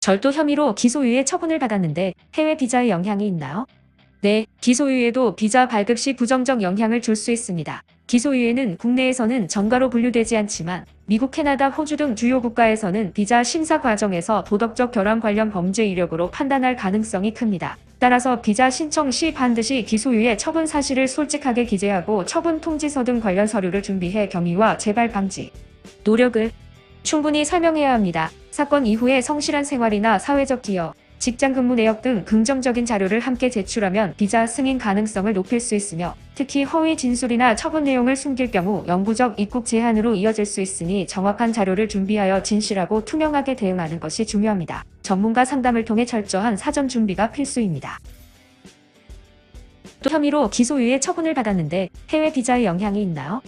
절도 혐의로 기소유예 처분을 받았는데 해외 비자의 영향이 있나요? 네, 기소유예도 비자 발급 시 부정적 영향을 줄 수 있습니다. 기소유예는 국내에서는 전가로 분류되지 않지만 미국, 캐나다, 호주 등 주요 국가에서는 비자 심사 과정에서 도덕적 결함 관련 범죄 이력으로 판단할 가능성이 큽니다. 따라서 비자 신청 시 반드시 기소유예 처분 사실을 솔직하게 기재하고 처분 통지서 등 관련 서류를 준비해 경위와 재발 방지 노력을 충분히 설명해야 합니다. 사건 이후에 성실한 생활이나 사회적 기여, 직장 근무 내역 등 긍정적인 자료를 함께 제출하면 비자 승인 가능성을 높일 수 있으며 특히 허위 진술이나 처분 내용을 숨길 경우 영구적 입국 제한으로 이어질 수 있으니 정확한 자료를 준비하여 진실하고 투명하게 대응하는 것이 중요합니다. 전문가 상담을 통해 철저한 사전 준비가 필수입니다. 또 혐의로 기소유예 처분을 받았는데 해외 비자의 영향이 있나요?